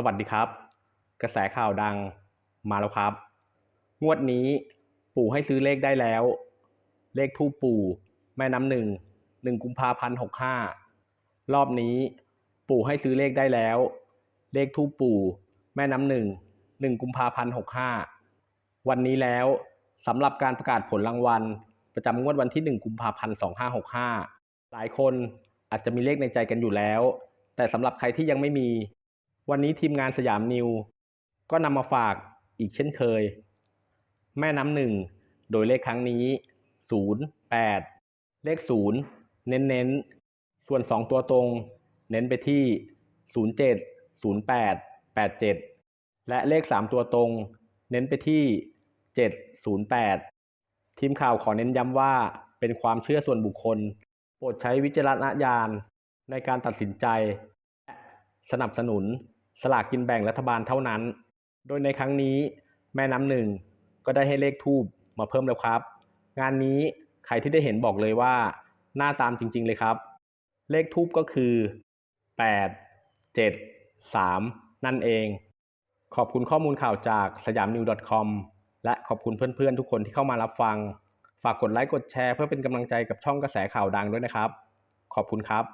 สวัสดีครับ กระแสข่าวดังมาแล้วครับ งวดนี้ปู่ให้ซื้อเลขได้แล้ว เลขทูปปู่ แม่น้ำหนึ่งหนึ่งกุมภาพันธ์หกห้ารอบนี้ ปู่ให้ซื้อเลขได้แล้ว เลขทูปปู่ แม่น้ำหนึ่งหนึ่งกุมภาพันธ์หกห้าวันนี้แล้วสำหรับการประกาศผลรางวัล ประจำงวดวันที่หนึ่งกุมภาพันธ์สองห้าหกห้าหลายคนอาจจะมีเลขในใจกันอยู่แล้ว แต่สำหรับใครที่ยังไม่มี วันนี้ทีมงานสยามนิว ก็นำมาฝากอีกเช่นเคย แม่น้ำหนึ่ง โดยเลขครั้งนี้ 0 8 เลข 0 เน้นเน้นๆส่วน 2 ตัวตรง เน้นไปที่ 07 08 87 และเลข 3 ตัวตรง เน้นไปที่ 708 ทีมข่าวขอเน้นย้ำว่าเป็นความเชื่อส่วนบุคคล โปรดใช้วิจารณญาณในการตัดสินใจสนับสนุน สลากกินแบ่งรัฐบาลเท่านั้น โดยในครั้งนี้แม่น้ำหนึ่งก็ได้ให้เลขทูบมาเพิ่มแล้วครับ งานนี้ใครที่ได้เห็นบอกเลยว่า หน้าตามจริง ๆ เลยครับ เลขทูบก็คือ 8 7 3 นั่นเอง ขอบคุณข้อมูลข่าวจากสยามนิว .com และขอบคุณเพื่อนๆ ทุกคนที่เข้ามารับฟัง ฝากกดไลค์กดแชร์เพื่อเป็นกำลังใจกับช่องกระแสข่าวดังด้วยนะครับ ขอบคุณครับ